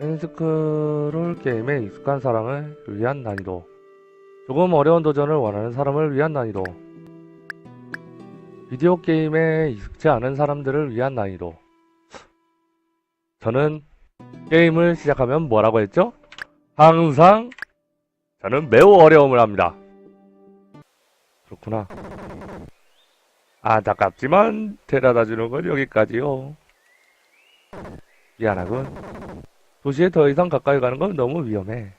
엔스크롤 게임에 익숙한 사람을 위한 난이도. 조금 어려운 도전을 원하는 사람을 위한 난이도. 비디오 게임에 익숙지 않은 사람들을 위한 난이도. 저는 게임을 시작하면 뭐라고 했죠? 항상 저는 매우 어려움을 합니다. 그렇구나. 안타깝지만 데려다 주는 건 여기까지요. 미안하군. 도시에 더 이상 가까이 가는 건 너무 위험해.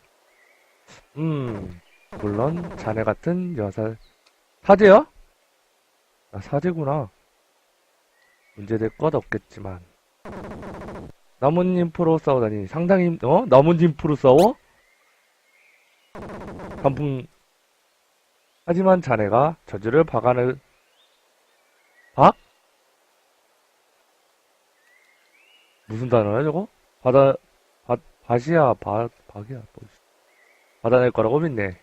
음, 물론 자네 같은 여사 사제야? 아, 사제구나. 문제될 것 없겠지만. 나뭇잎으로 싸우다니 상당히 어? 나뭇잎으로 싸워? 단풍 하지만 자네가 저주를 박아낼 박? 무슨 단어야 저거? 바다 밭 밭이야 밭 박이야 뭐. 받아낼 거라고 믿네.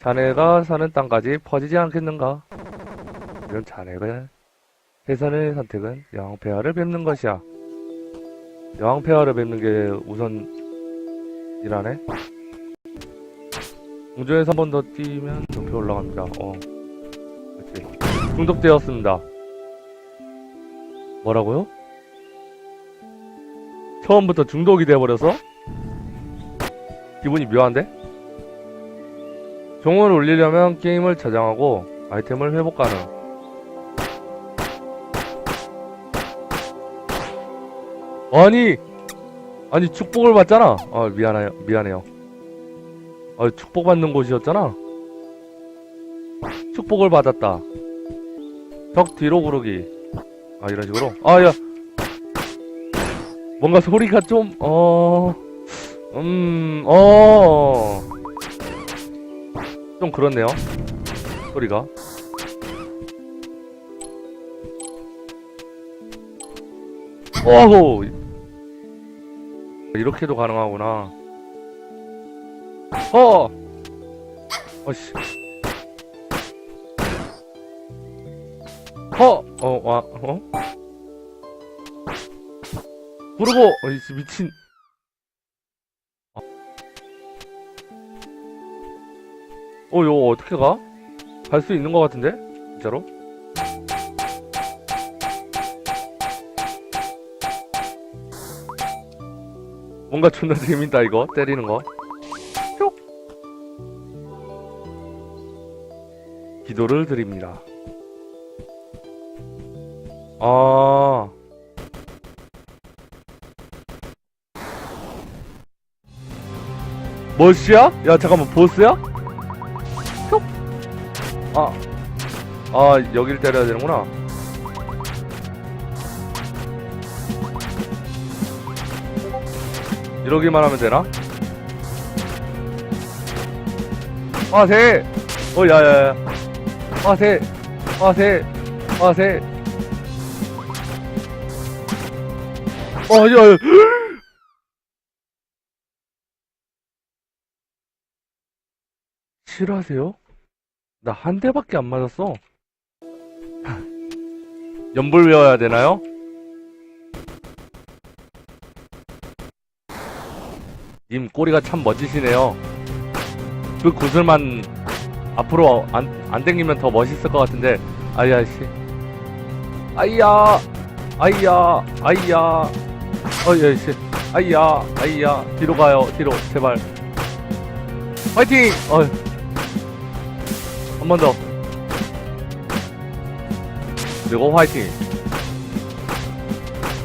자네가 사는 땅까지 퍼지지 않겠는가? 이런 자네가 해선의 선택은 여왕폐하를 뵙는 것이야. 여왕폐하를 뵙는 게 우선이라네. 공중에서 한 번 더 뛰면 높이 올라갑니다. 어. 그렇지. 중독되었습니다. 뭐라고요? 처음부터 중독이 돼버려서? 기분이 묘한데? 종을 올리려면 게임을 저장하고 아이템을 회복 가능. 아니! 아니, 축복을 받잖아. 아, 미안해요. 미안해요. 아, 축복받는 곳이었잖아. 축복을 받았다. 적 뒤로 구르기. 아, 이런 식으로. 아, 야. 뭔가 소리가 좀, 어, 음, 어. 좀 그렇네요. 소리가. 오호! 이렇게도 가능하구나. 어! 어씨. 허! 어, 와, 어? 부르고! 어이, 미친. 어, 이거 어떻게 가? 갈 수 있는 것 같은데? 진짜로? 뭔가 존나 재밌다, 이거. 때리는 거. 쪽! 기도를 드립니다. 아. 멋이야? 야, 잠깐만, 보스야? 톡! 아. 아, 여길 때려야 되는구나. 이러기만 하면 되나? 화세! 어, 야야야. 화세! 화세! 화세! 어, 야, 야. 싫어하세요? 나 한 대밖에 안 맞았어. 연불 외워야 되나요? 님 꼬리가 참 멋지시네요. 그 구슬만 앞으로 안, 안 당기면 더 멋있을 것 같은데, 아이야, 씨. 아이야, 아이야, 아이야, 어이야, 씨. 아이야, 아이야, 뒤로 가요, 뒤로, 제발. 화이팅! 어, 한 번 더. 그리고 화이팅.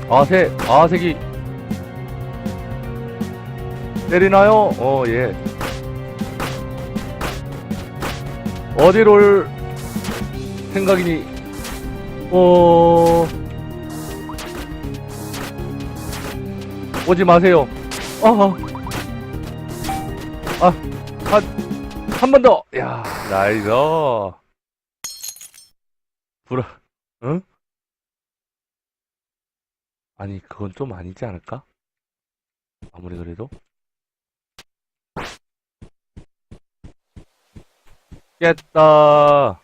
아 세, 아세기. 때리나요? 어, 예. 어디로 올 생각이니? 어, 오지 마세요. 어, 아, 한, 한 번 더. 야, 나이스. 불어, 응? 아니, 그건 좀 아니지 않을까? 아무리 그래도. 깼다.